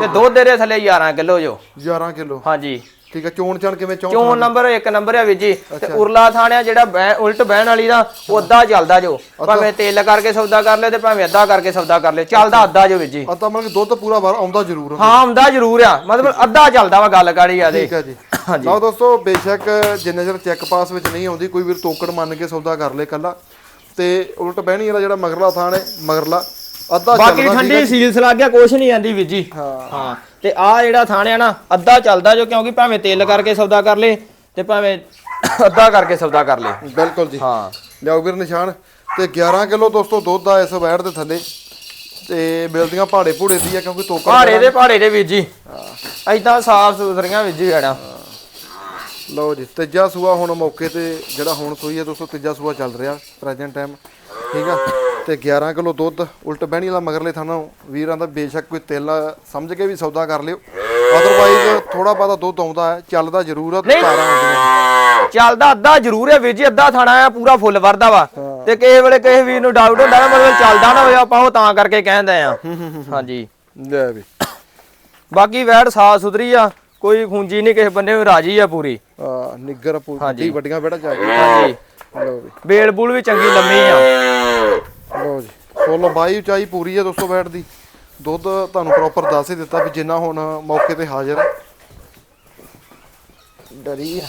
ਤੇ ਦੁੱਧ ਦੇ ਥੱਲੇ 11 ਕਿਲੋ ਜੋ। 11 ਕਿਲੋ। ਹਾਂਜੀ। ਠੀਕ ਹੈ ਚੋਣ ਚਾਣ ਕਿਵੇਂ ਚੋਣ ਚੋਣ ਨੰਬਰ 1 ਨੰਬਰ ਆ ਵੀਰ ਜੀ। ਤੇ ਉਰਲਾ ਥਾਣਿਆ ਜਿਹੜਾ ਉਲਟ ਬਹਿਣ ਵਾਲੀ ਦਾ ਉਹ ਅੱਧਾ ਚੱਲਦਾ ਜੋ। ਭਾਵੇਂ ਤੇਲ ਕਰਕੇ ਸੌਦਾ ਕਰ ਲੈ ਤੇ ਭਾਵੇਂ ਅੱਧਾ ਕਰਕੇ ਸੌਦਾ ਕਰ ਲੈ। ਚੱਲਦਾ ਅੱਧਾ ਜੋ ਵੀਰ ਜੀ। ਆ ਤਾਂ ਮਤਲਬ ਦੁੱਧ ਪੂਰਾ ਵਾਰ ਆਉਂਦਾ ਜ਼ਰੂਰ। ਹਾਂ ਆਉਂਦਾ ਜ਼ਰੂਰ ਆ। ਮਤਲਬ ਅੱਧਾ ਚੱਲਦਾ ਵਾ ਗੱਲ ਕਰੀ ਆ ਦੇ। ਠੀਕ ਹੈ ਜੀ। ਹਾਂਜੀ। ਲਓ ਦੋਸਤੋ ਬੇਸ਼ੱਕ ਜਿੰਨੇ ਚਿਰ ਚੈੱਕ ਪਾਸ ਵਿੱਚ ਨਹੀਂ ਆਉਂਦੀ ਕੋਈ ਵੀਰ ਤੋਕੜ ਮੰਨ ਕੇ ਸੌਦਾ ਕਰ ਲੇ ਕੱਲਾ। ਤੇ ਉਲਟ ਬਹਿਣੀ ਵਾਲਾ ਜਿਹੜਾ ਮਗਰਲਾ ਥਾਣ ਹੈ ਮਗਰਲਾ। ਅੱਧਾ ਬਾਕੀ ਚੱਲਦਾ ਠੰਡੀ ਸੀਲਸ ਲੱਗ ਗਿਆ ਕੁਛ ਨਹੀਂ ਆਂਦੀ ਵੀਰ ਜੀ। ਹਾਂ। ਤੇ ਆ ਜਿਹੜਾ ਥਾਣਿਆ ਨਾ ਅੱਧਾ ਚੱਲਦਾ ਜੋ ਕਿਉਂਕਿ ਭਾਵੇਂ ਤੇਲ ਕਰਕੇ ਸੌਦਾ ਕਰ ਲੇ ਤੇ ਭਾਵੇਂ ਅੱਧਾ ਕਰਕੇ ਸੌਦਾ ਕਰ ਲੇ। ਬਿਲਕੁਲ ਜੀ। ਹਾਂ। ਲਿਆਓ ਵੀਰ ਨਿਸ਼ਾਨ। ਤੇ 11 ਕਿਲੋ ਦੋਸਤੋ ਦੁੱਧ ਆ ਇਸ ਵੈੜ ਦੇ ਥੱਲੇ। ਤੇ ਮਿਲਦੀਆਂ ਪਹਾੜੇ ਭੂੜੇ ਦੀ ਆ ਕਿਉਂਕਿ ਤੋਕੜ ਪਹਾੜੇ ਦੇ ਪਹਾੜੇ ਦੇ ਵੀਰ ਜੀ। ਐਦਾਂ ਸਾਫ਼ ਸੁਥਰੀਆਂ ਵੀਰ ਜੀ ਵੈੜਾਂ। ਲਓ ਜੀ ਤੀਜਾ ਸੂਆ ਹੁਣ ਮੌਕੇ ਤੇ ਜਿਹੜਾ ਹੁਣ ਸੂਈ ਹੈ ਦੋਸਤੋ ਤੀਜਾ ਸੂਆ ਚੱਲ ਰਿਹਾ ਪ੍ਰੈਜ਼ੈਂਟ ਟਾਈਮ ਠੀਕ ਆ? ਤੇ 11 ਕਿਲੋ ਦੁੱਧ ਉਲਟ ਬਹਿਣੀ ਵਾਲਾ ਮਗਰਲੇ ਥਾਣਾ ਵੀਰਾਂ ਦਾ ਬੇਸ਼ੱਕ ਕੋਈ ਤਿਲ ਸਮਝ ਕੇ ਵੀ ਸੌਦਾ ਕਰ ਲਿਓ। ਅਦਰਵਾਈਜ਼ ਥੋੜਾ ਬਹੁਤਾ ਦੁੱਧ ਆਉਂਦਾ ਹੈ ਚੱਲਦਾ ਜ਼ਰੂਰ ਆ ਤਾਰਾਂ ਆਉਂਦੀਆਂ ਚੱਲਦਾ ਅੱਧਾ ਜ਼ਰੂਰ ਹੈ ਵੀਰ ਜੀ ਅੱਧਾ ਥਾਣਾ ਆ ਪੂਰਾ ਫੁੱਲ ਵਰਦਾ ਵਾ। ਤੇ ਕਿਸੇ ਵੇਲੇ ਕਿਸੇ ਵੀਰ ਨੂੰ ਡਾਊਟ ਹੁੰਦਾ ਨਾ ਮਤਲਬ ਚੱਲਦਾ ਨਾ ਹੋਇਆ ਆਪਾਂ ਉਹ ਤਾਂ ਕਰਕੇ ਕਹਿੰਦੇ ਆ। ਹਾਂਜੀ। ਲੈ ਵੀ। ਬਾਕੀ ਵੈੜ ਸਾਫ਼ ਸੁਥਰੀ ਆ ਕੋਈ ਖੂੰਜੀ ਨਹੀਂ ਕਿਸੇ ਬੰਨੇ ਰਾਜੀ ਆ ਪੂਰੀ। ਆ ਨਿੱਗਰ ਪੂਰੀ ਵੱਡੀਆਂ ਬੇੜਾ ਜਾ ਕੇ ਹਾਂਜੀ। ਬੇਲ ਬੂਲ ਵੀ ਚੰਗੀ ਲੰਮੀ ਆ। ਸੋ ਲੰਬਾਈ ਉਚਾਈ ਪੂਰੀ ਹੈ ਦੋਸਤੋ ਬੈਠ ਦੀ। ਦੁੱਧ ਤੁਹਾਨੂੰ ਪ੍ਰੋਪਰ ਦੱਸ ਹੀ ਦਿੱਤਾ ਵੀ ਜਿੰਨਾ ਹੁਣ ਮੌਕੇ ਤੇ ਹਾਜ਼ਰ ਹੈ ਡਰੀ ਆ।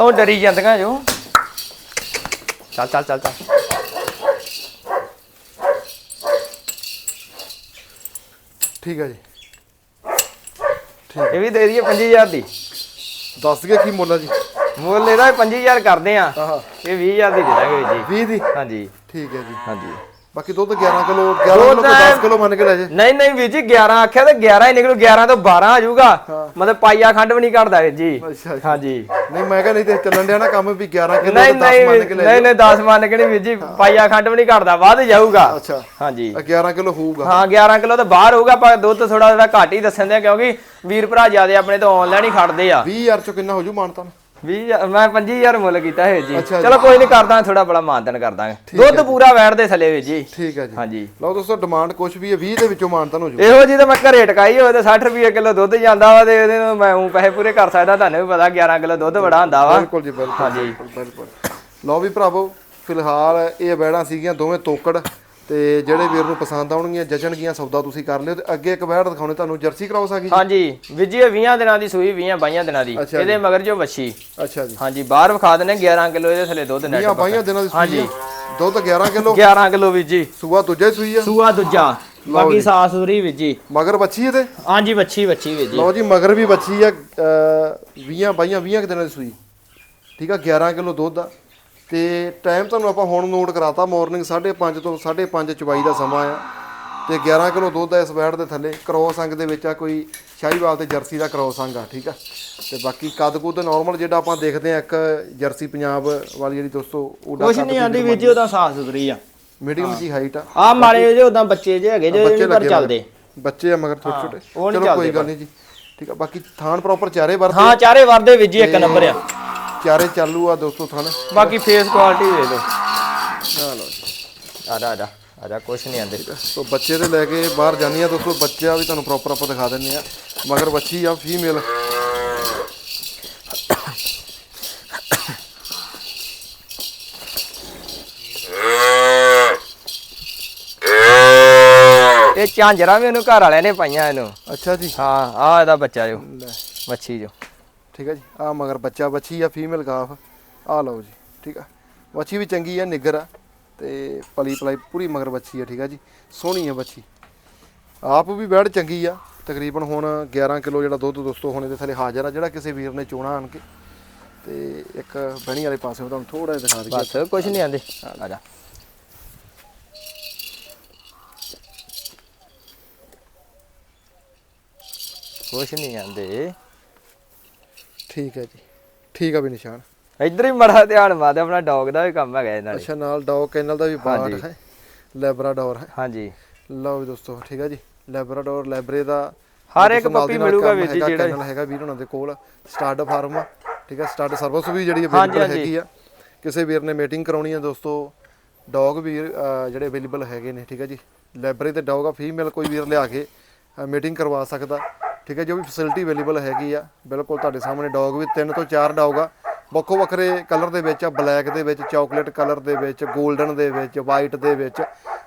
ਉਹ ਡਰੀ ਜਾਂਦੀਆਂ ਜੋ। ਚੱਲ ਚੱਲ ਚੱਲ ਚੱਲ। ਠੀਕ ਹੈ ਜੀ। ਇਹ ਵੀ ਦੇ ਦਈਏ 25000 ਦੀ। ਦੱਸ ਦਈਏ ਕੀ ਮੁੱਲ ਆ ਜੀ? ਮੁੱਲ ਇਹਦਾ 25000 ਕਰਦੇ ਆ। ਆਹਾ ਇਹ 20000 ਦੀ ਦੇ ਦਾਂਗੇ ਵੀਰ ਜੀ। 20 ਦੀ? ਹਾਂਜੀ। ਠੀਕ ਹੈ ਜੀ। ਹਾਂਜੀ। ਬਾਕੀ ਦੁੱਧ 11 ਕਿਲੋ 11 ਕਿਲੋ ਤੋਂ 10 ਕਿਲੋ ਮੰਨ ਕੇ ਲੈ ਜੇ। ਨਹੀਂ ਨਹੀਂ ਵੀਰ ਜੀ 11 ਆਖਿਆ ਤੇ 11 ਹੀ ਨਿਕਲੂ 11 ਤੋਂ 12 ਆ ਜਾਊਗਾ। ਮਤਲਬ ਪਾਈਆ ਖੰਡ ਵੀ ਨਹੀਂ ਘਟਦਾ ਵੀਰ ਜੀ। ਹਾਂਜੀ। ਨਹੀਂ ਮੈਂ ਕਿਹਾ ਨਹੀਂ ਤੇ ਚੱਲਣ ਡਿਆ ਨਾ ਕੰਮ ਵੀ 11 ਕਿਲੋ ਤੋਂ 10 ਨਹੀਂ ਮੰਨ ਕੇ ਲੈ ਨਹੀਂ ਨਹੀਂ 10 ਮੰਨ ਕੇ ਨਹੀਂ ਵੀਰ ਜੀ ਪਾਈਆ ਖੰਡ ਵੀ ਨਹੀਂ ਘਟਦਾ ਵੱਧ ਜਾਊਗਾ। ਅੱਛਾ। ਹਾਂਜੀ। 11 ਕਿਲੋ ਹੋਊਗਾ। ਹਾਂ 11 ਕਿਲੋ ਤਾਂ ਬਾਹਰ ਹੋਊਗਾ ਪਰ ਦੁੱਧ ਥੋੜਾ ਥੋੜਾ ਘੱਟ ਹੀ ਦੱਸਣ ਦੇ ਕਿਉਂਕਿ ਵੀਰ ਭਰਾ ਜਿਆਦੇ ਆਪਣੇ ਤੋਂ ਆਨਲਾਈਨ ਹੀ ਖੜਦੇ ਆ। 20000 ਚੋਂ ਕਿੰਨਾ ਹੋ ਜੂ ਮਾਨਤਾਨ? 20 ਮੈਂ 25000 ਮੁੱਲ ਕੀਤਾ ਹੈ ਜੀ। ਅੱਛਾ ਜੀ। ਚਲੋ ਕੋਈ ਨਹੀਂ ਕਰਦਾ ਥੋੜਾ ਬੜਾ ਮਾਨਤਨ ਕਰਦਾਂਗੇ ਦੁੱਧ ਪੂਰਾ ਵੈੜ ਦੇ ਥੱਲੇ ਵਿੱਚ ਜੀ। ਠੀਕ ਹੈ ਜੀ। ਹਾਂਜੀ। ਲਓ ਦੋਸਤੋ ਡਿਮਾਂਡ ਕੁਝ ਵੀ ਹੈ 20 ਦੇ ਵਿੱਚੋਂ ਮਾਨਤਾਨ ਹੋ ਜੂ ਇਹੋ ਜੀ ਤਾਂ ਮੈਂ ਘਰੇ ਟਕਾਈ ਹੋਵੇ ਤੇ 60 ਰੁਪਏ ਕਿਲੋ ਦੁੱਧ ਜਾਂਦਾ ਵਾ ਤੇ ਇਹਦੇ ਨੂੰ ਮੈਂ ਉਹ ਪੈਸੇ ਪੂਰੇ ਕਰ ਸਕਦਾ ਤੁਹਾਨੂੰ ਵੀ ਪਤਾ 11 ਕਿਲੋ ਦੁੱਧ ਬੜਾ ਹੁੰਦਾ ਵਾ। ਬਿਲਕੁਲ ਜੀ ਬਿਲਕੁਲ ਹਾਂਜੀ। ਬਿਲਕੁਲ ਬਿਲਕੁਲ। ਲਓ ਵੀ ਭਰਾਵੋ ਫਿਲਹਾਲ ਇਹ ਬੈੜਾਂ ਸੀਗੀਆਂ ਦੋਵੇਂ ਤੋਕੜ। ਤੇ ਜਿਹੜੇ ਵੀਰ ਨੂੰ ਪਸੰਦ ਆਉਣਗੀਆਂ ਜਚਣਗੀਆਂ ਸੌਦਾ ਤੁਸੀਂ ਕਰ ਲਿਓ ਤੇ ਅੱਗੇ ਇੱਕ ਬੈੜ ਦਿਖਾਉਣੇ ਤੁਹਾਨੂੰ ਜਰਸੀ ਕਰਾਉਸ ਆ ਗਈ ਹਾਂਜੀ ਵਿਜੀ 20 ਦਿਨਾਂ ਦੀ ਸੂਈ 20 22 ਦਿਨਾਂ ਦੀ ਇਹਦੇ ਮਗਰ ਜੋ ਵੱਛੀ। ਅੱਛਾ ਜੀ। ਹਾਂਜੀ ਬਾਹਰ ਵਿਖਾ ਦਿੰਦੇ 11 ਕਿਲੋ ਇਹਦੇ ਥੱਲੇ ਦੁੱਧ ਨੈਟ ਇਹ ਬਾਈਆਂ ਦਿਨਾਂ ਦੀ ਸੂਈ ਦੁੱਧ 11 ਕਿਲੋ। 11 ਕਿਲੋ ਵਿਜੀ ਸੂਆ ਦੂਜਾ ਹੀ ਸੂਈ ਆ ਸੂਆ ਦੂਜਾ। ਬਾਕੀ ਸਾਫ਼ ਸੁਥਰੀ ਵਿਜੀ ਮਗਰ ਬੱਚੀ ਇਹਦੇ? ਹਾਂਜੀ ਵੱਛੀ ਵੱਛੀ ਵਿਜੀ ਲਓ ਜੀ ਮਗਰ ਵੀ ਬੱਚੀ ਆ 20 ਬਾਈਆਂ 20 ਕੁ ਦਿਨਾਂ ਦੀ ਸੂਈ। ਠੀਕ ਆ 11 ਕਿਲੋ ਦੁੱਧ ਆ। ਤੇ ਟਾਈਮ ਤੁਹਾਨੂੰ ਆਪਾਂ ਹੁਣ ਨੋਟ ਕਰਾਤਾ ਮਾਰਨਿੰਗ 5:30 ਤੋਂ 5:30 ਚਵਾਈ ਦਾ ਸਮਾਂ ਆ ਤੇ 11 ਕਿਲੋ ਦੁੱਧ ਇਸ ਬੈੜ ਦੇ ਥੱਲੇ ਕ੍ਰੋਸ ਅੰਗ ਦੇ ਵਿੱਚ ਆ ਕੋਈ ਸ਼ਾਹੀਵਾਲ ਤੇ ਜਰਸੀ ਦਾ ਕ੍ਰੋਸ ਅੰਗ ਆ ਠੀਕ ਆ? ਤੇ ਬਾਕੀ ਕੱਦ ਕੁੱਦ ਨਾਰਮਲ ਜਿਹੜਾ ਆਪਾਂ ਦੇਖਦੇ ਆ ਇੱਕ ਜਰਸੀ ਪੰਜਾਬ ਵਾਲੀ ਜਿਹੜੀ ਦੋਸਤੋ ਉਹਦਾ ਕੁਛ ਨਹੀਂ ਆਂਦੀ ਵਿਜੀ ਉਹਦਾ ਸਾਫ਼ ਸੁਥਰੀ ਆ। ਮੀਡੀਅਮ ਜੀ ਹਾਈਟ ਆ। ਆ ਮਾਰੇ ਜੇ ਉਦਾਂ ਬੱਚੇ ਜੇ ਹੈਗੇ ਜੇ ਬੱਚੇ ਪਰ ਚੱਲਦੇ। ਬੱਚੇ ਆ ਮਗਰ ਛੋਟੇ ਛੋਟੇ। ਚਲੋ ਕੋਈ ਗੱਲ ਨਹੀਂ ਜੀ। ਠੀਕ ਆ ਬਾਕੀ ਥਾਣ ਪ੍ਰੋਪਰ ਚਾਰੇ ਵਰਤੇ। ਹਾਂ ਚਾਰੇ ਵਰਦੇ ਵਿਜੀ ਇੱਕ ਨੰਬਰ ਆ। ਚਾਰੇ ਚਾਲੂ ਆ ਦੋਸਤੋ ਥਾਣ। ਬਾਕੀ ਫੇਸ ਕੁਆਲਿਟੀ ਦੇ ਦੋ ਆ ਲਓ। ਜੀ ਆ ਜਾ। ਆ ਜਾ ਆ ਜਾ ਕੁਛ ਨਹੀਂ ਆਂਦੇ। ਸੋ ਬੱਚੇ ਦੇ ਲੈ ਕੇ ਬਾਹਰ ਜਾਂਦੀ ਆ ਦੋਸਤੋ ਬੱਚਾ ਵੀ ਤੁਹਾਨੂੰ ਪ੍ਰੋਪਰ ਆਪਾਂ ਦਿਖਾ ਦਿੰਨੇ ਆ ਮਗਰ ਬੱਚੀ ਆ ਫੀਮੇਲ ਇਹ ਝਾਂਜਰਾ ਵੀ ਉਹਨੂੰ ਘਰ ਵਾਲਿਆਂ ਨੇ ਪਾਈਆਂ ਇਹਨੂੰ। ਅੱਛਾ ਜੀ। ਹਾਂ ਆ ਇਹਦਾ ਬੱਚਾ ਜੋ। ਲੈ, ਮੱਛੀ ਜੋ। ਠੀਕ ਆ ਜੀ? ਆ ਮਗਰ ਬੱਚਾ ਬੱਚੀ ਆ ਫੀਮੇਲ ਗਾਫ ਆ ਲਓ ਜੀ ਠੀਕ ਆ? ਬੱਚੀ ਵੀ ਚੰਗੀ ਆ ਨਿੱਗਰ ਆ। ਤੇ ਪਲੀ ਪਲਾਈ ਪੂਰੀ ਮਗਰ ਬੱਚੀ ਆ ਠੀਕ ਆ ਜੀ? ਸੋਹਣੀ ਆ ਬੱਚੀ ਆਪ ਵੀ ਬੈੜ ਚੰਗੀ ਆ। ਤਕਰੀਬਨ ਹੁਣ 11 ਕਿਲੋ ਜਿਹੜਾ ਦੁੱਧ ਦੋਸਤੋ ਹੁਣ ਇਹਦੇ ਥੱਲੇ ਹਾਜ਼ਰ ਆ ਜਿਹੜਾ ਕਿਸੇ ਵੀਰ ਨੇ ਚੋਣਾ ਆਣ ਕੇ। ਤੇ ਇੱਕ ਬਣੀ ਵਾਲੇ ਪਾਸੇ ਤੁਹਾਨੂੰ ਥੋੜਾ ਜਿਹਾ ਦਿਖਾ ਦਈਏ। ਬਸ ਕੁਛ ਨਹੀਂ ਆਂਦੇ। ਆ ਜਾ। ਕੁਛ ਨਹੀਂ ਆਂਦੇ। ਠੀਕ ਹੈ ਜੀ। ਠੀਕ ਆ ਵੀ ਨਿਸ਼ਾਨ। ਇੱਧਰ ਹੀ ਮੜਾ ਧਿਆਨ ਮਾਰਦੇ ਆਪਣਾ ਡੌਗ ਦਾ ਵੀ ਕੰਮ ਹੈਗਾ ਇਹਨਾਂ ਅੱਛਾ ਨਾਲ ਡੌਗ ਕੈਨਲ ਦਾ ਵੀ ਬਾੜ ਹਾਂਜੀ। ਹੈ ਲੈਬਰਾਡੋਰ ਹੈ। ਹਾਂਜੀ। ਲਓ ਵੀ ਦੋਸਤੋ ਠੀਕ ਹੈ ਜੀ। ਲੈਬਰਾਡੋਰ ਲੈਬਰੇ ਦਾ ਹਰ ਇੱਕ ਪੱਪੀ ਦੀ ਮਿਲੂਗਾ ਵੀਰ ਜੀ ਜਿਹੜਾ- kennel ਹੈਗਾ ਵੀਰ ਉਹਨਾਂ ਦੇ ਕੋਲ ਸਟਾਰਟ ਫਾਰਮ ਆ ਠੀਕ ਹੈ ਸਟਾਰਟ ਸਰਵਿਸ ਵੀ ਜਿਹੜੀ ਅਵੇਲੇਬਲ। ਹੈਗੀ ਆ। ਕਿਸੇ ਵੀਰ ਨੇ ਮੀਟਿੰਗ ਕਰਾਉਣੀ ਆ ਦੋਸਤੋ ਡੌਗ ਵੀ ਅਹ, ਜਿਹੜੇ ਅਵੇਲੇਬਲ ਹੈਗੇ ਨੇ ਠੀਕ ਹੈ ਜੀ। ਲੈਬਰੇ ਤੇ ਡੌਗ ਆ ਫੀਮੇਲ ਕੋਈ ਵੀਰ ਲਿਆ ਕੇ ਮੀਟਿੰਗ ਕਰਵਾ ਸਕਦਾ। ਠੀਕ ਹੈ, ਜੋ ਵੀ ਫੈਸਿਲਿਟੀ ਅਵੇਲੇਬਲ ਹੈਗੀ ਆ, ਬਿਲਕੁਲ ਤੁਹਾਡੇ ਸਾਹਮਣੇ ਡੌਗ ਵੀ ਤਿੰਨ ਤੋਂ ਚਾਰ ਡੌਗ ਆ। ਵੱਖੋ ਵੱਖਰੇ ਕਲਰ ਦੇ ਵਿੱਚ ਆ ਬਲੈਕ ਦੇ ਵਿੱਚ ਚਾਕਲੇਟ ਕਲਰ ਦੇ ਵਿੱਚ 골ਡਨ ਦੇ ਵਿੱਚ ਵਾਈਟ ਦੇ ਵਿੱਚ।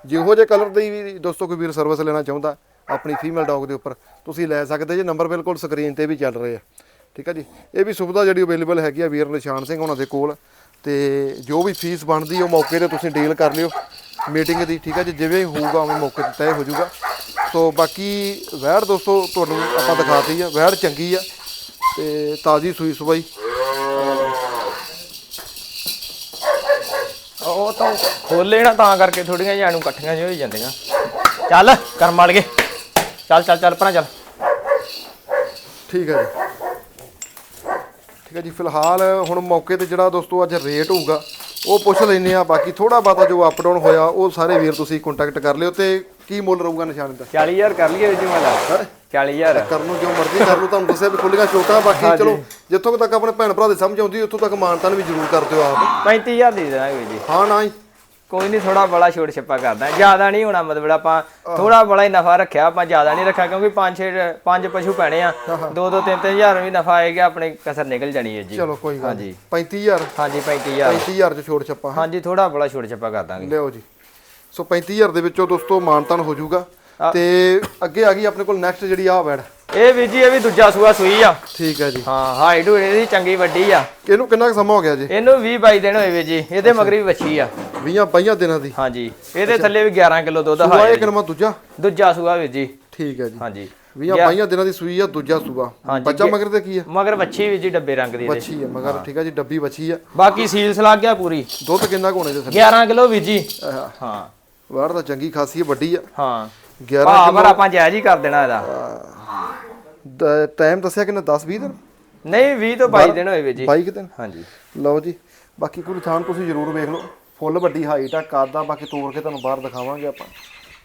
ਜਿਹੋ ਜਿਹੇ ਕਲਰ ਦੀ ਵੀ ਦੋਸਤੋ ਕੋਈ ਵੀਰ ਸਰਵਿਸ ਲੈਣਾ ਚਾਹੁੰਦਾ, ਆਪਣੀ ਫੀਮੇਲ ਡੌਗ ਦੇ ਉੱਪਰ, ਤੁਸੀਂ ਲੈ ਸਕਦੇ ਜੇ ਨੰਬਰ ਬਿਲਕੁਲ ਸਕਰੀਨ ਤੇ ਵੀ ਚੱਲ ਰਹੇ ਆ। ਠੀਕ ਹੈ ਜੀ, ਇਹ ਵੀ ਸੁਵਿਧਾ ਜਿਹੜੀ ਅਵੇਲੇਬਲ ਹੈਗੀ ਆ ਵੀਰ ਨਿਸ਼ਾਨ ਸਿੰਘ ਉਹਨਾਂ ਦੇ ਕੋਲ। ਤੇ ਜੋ ਵੀ ਫੀਸ ਬਣਦੀ, ਉਹ ਮੌਕੇ ਤੇ ਤੁਸੀਂ ਡੀਲ ਕਰ ਲਿਓ। ਮੀਟਿੰਗ ਦੀ, ਠੀਕ ਹੈ ਜੀ, ਜਿਵੇਂ ਹੋਊਗਾ, ਉਵੇਂ ਮੌਕੇ ਤੇ ਤੈਅ ਹੋ ਜਾਊਗਾ। ਸੋ ਬਾਕੀ ਵਹਿੜ ਦੋਸਤੋ ਤੁਹਾਨੂੰ ਆਪਾਂ ਦਿਖਾਤੀ ਆ ਵਹਿੜ ਚੰਗੀ ਆ ਤੇ ਤਾਜ਼ੀ ਸੂਈ ਸਵਾਈ। ਉਹ ਤਾਂ ਖੋਲੇ ਨਾ ਤਾਂ ਕਰਕੇ ਥੋੜੀਆਂ ਨੂੰ ਇਕੱਠੀਆਂ ਜਿਹੀਆਂ ਹੋਈ ਜਾਂਦੀਆਂ। ਚੱਲ ਕਰਮ ਗਏ ਚੱਲ ਚੱਲ ਚੱਲ ਪਰਾਂ ਚੱਲ। ਠੀਕ ਹੈ ਜੀ। ਠੀਕ ਹੈ ਜੀ ਫਿਲਹਾਲ ਹੁਣ ਮੌਕੇ ਤੇ ਜਿਹੜਾ ਦੋਸਤੋ ਅੱਜ ਰੇਟ ਹੋਊਗਾ ਉਹ ਪੁੱਛ ਲੈਨੇ ਆ। ਬਾਕੀ ਥੋੜਾ ਬਾਤਾ ਜੋ ਅਪ ਡਾਊਨ ਹੋਇਆ ਉਹ ਸਾਰੇ ਵੀਰ ਤੁਸੀਂ ਕੰਟੈਕਟ ਕਰ ਲਿਓ ਤੇ ਕੀ ਮੁੱਲ ਰਹੂਗਾ ਨਿਸ਼ਾਨ ਦਾ 40000 ਕਰ ਲਈਏ ਜੀ ਮਾਲਾ। 40000 ਕਰਨ ਨੂੰ ਜੋ ਮਰਜ਼ੀ ਕਰ ਲਓ ਤੁਹਾਨੂੰ ਦੱਸਿਆ ਵੀ ਖੁੱਲੀਆਂ ਛੋਟਾਂ ਬਾਕੀ ਚਲੋ ਜਿੱਥੋਂ ਤੱਕ ਆਪਣੇ ਭੈਣ ਭਰਾ ਦੇ ਸਮਝ ਆਉਂਦੀ ਉੱਥੋਂ ਤੱਕ ਮਾਨਤਾਨ ਵੀ ਜ਼ਰੂਰ ਕਰ ਦਿਓ ਆਪ। 35000 ਦੇ ਦੇਵਾਂਗੇ ਜੀ। ਹਾਂ ਨਾ ਕੋਈ ਨਹੀਂ ਥੋੜਾ ਬੜਾ ਛੋਟ ਛੱਪਾ ਕਰਦਾ। ਜ਼ਿਆਦਾ ਨਹੀਂ ਹੋਣਾ ਮਤਲਬ ਆਪਾਂ ਥੋੜਾ ਬੜਾ ਹੀ ਨਫਾ ਰੱਖਿਆ ਆਪਾਂ ਜ਼ਿਆਦਾ ਨਹੀਂ ਰੱਖਿਆ ਕਿਉਂਕਿ ਪੰਜ ਛੇ ਪੰਜ ਪਸ਼ੂ ਪੈਣੇ ਆ। ਦੋ ਦੋ ਤਿੰਨ ਤਿੰਨ ਹਜ਼ਾਰ ਵੀ ਨਫਾ ਆਏਗਾ ਆਪਣੇ ਕਸਰ ਨਿਕਲ ਜਾਣੀ ਹੈ ਜੀ। ਚਲੋ ਕੋਈ ਗੱਲ ਹਾਂਜੀ। 35000 ਹਾਂਜੀ 35000 35000 ਚ ਛੋੜ ਛੱਪਾ ਹਾਂਜੀ ਥੋੜਾ ਬੜਾ ਛੋਟ ਛੱਪਾ ਕਰ ਦਾਂਗੇ। ਲਿਓ ਜੀ। ਸੋ 35000 ਦੇ ਵਿੱਚੋਂ ਦੋਸਤੋ ਮਾਨਤਾਨ ਹੋ ਜਾਊਗਾ। ਤੇ ਅੱਗੇ ਆ ਗਈ ਆਪਣੇ ਕੋਲ ਨੈਕਸਟ ਜਿਹੜੀ ਆ ਵੈੜ ਇਹ ਵੀ ਜੀ ਇਹ ਵੀ ਦੂਜਾ ਸੂਆ ਸੂਈ ਆ। ਠੀਕ ਹੈ ਜੀ। ਹਾਂ ਹਾਈਟ ਹੋਣੀ ਇਹਦੀ ਚੰਗੀ ਵੱਡੀ ਆ। ਇਹਨੂੰ ਕਿੰਨਾ ਕੁ ਸਮਾਂ ਹੋ ਗਿਆ ਜੀ? ਇਹਨੂੰ 20 22 ਦਿਨ ਹੋਏ ਵੇ ਜੀ ਇਹਦੇ ਮਗਰ ਵੀ ਵੱਛੀ ਆ। 20 22 ਦਿਨਾਂ ਦੀ। ਹਾਂਜੀ ਇਹਦੇ ਥੱਲੇ ਵੀ 11 ਕਿਲੋ ਦੁੱਧ ਸੂਆ ਹਾਏ। ਇਹ ਦੂਜਾ? ਦੂਜਾ ਸੂਆ ਵੀ ਜੀ। ਠੀਕ ਹੈ ਜੀ। ਹਾਂਜੀ 20 22 ਦਿਨਾਂ ਦੀ ਸੂਈ ਆ ਦੂਜਾ ਸੂਆ। ਬੱਚਾ ਮਗਰ ਤੇ ਕੀ ਆ? ਮਗਰ ਵੱਛੀ ਵੀ ਜੀ ਡੱਬੇ ਰੰਗ ਦੀ। ਬੱਚੀ ਆ ਮਗਰ ਠੀਕ ਆ ਜੀ ਡੱਬੀ ਬੱਚੀ ਆ। ਬਾਕੀ ਸੀਲਸ ਲੱਗ ਗਿਆ ਪੂਰੀ? ਦੁੱਧ ਕਿੰਨਾ ਕੁ ਹੋਣੇ ਦੇ ਥੱਲੇ? 11 ਕਿਲੋ ਵੀ ਜੀ। ਹਾਂ। ਵਾੜ ਤਾਂ ਚੰਗੀ ਖਾਸੀ ਆ ਵੱਡੀ ਆ। ਹਾਂ। 11 ਭਾ ਪਰ ਆਪਾਂ ਜਾਇਜ਼ ਹੀ ਕਰ ਦੇਣਾ ਇਹਦਾ। ਟਾਈਮ ਦੱਸਿਆ ਕਿੰਨਾ? 10 20 ਦਿਨ? ਨਹੀਂ 20 ਤੋਂ 22 ਦਿਨ ਹੋਏ ਵੀ ਜੀ। 22 ਕੁ ਦਿਨ? ਹਾਂਜੀ। ਲਓ ਜੀ ਬਾਕੀ ਕੋਈ ਥਾਂ ਤੁਸੀਂ ਜ਼ਰੂਰ ਵੇਖ ਲਓ। ਫੁੱਲ ਵੱਡੀ ਹਾਈਟ ਆ ਕੱਦ ਆ ਬਾਕੀ ਤੋੜ ਕੇ ਤੁਹਾਨੂੰ ਬਾਹਰ ਦਿਖਾਵਾਂਗੇ ਆਪਾਂ।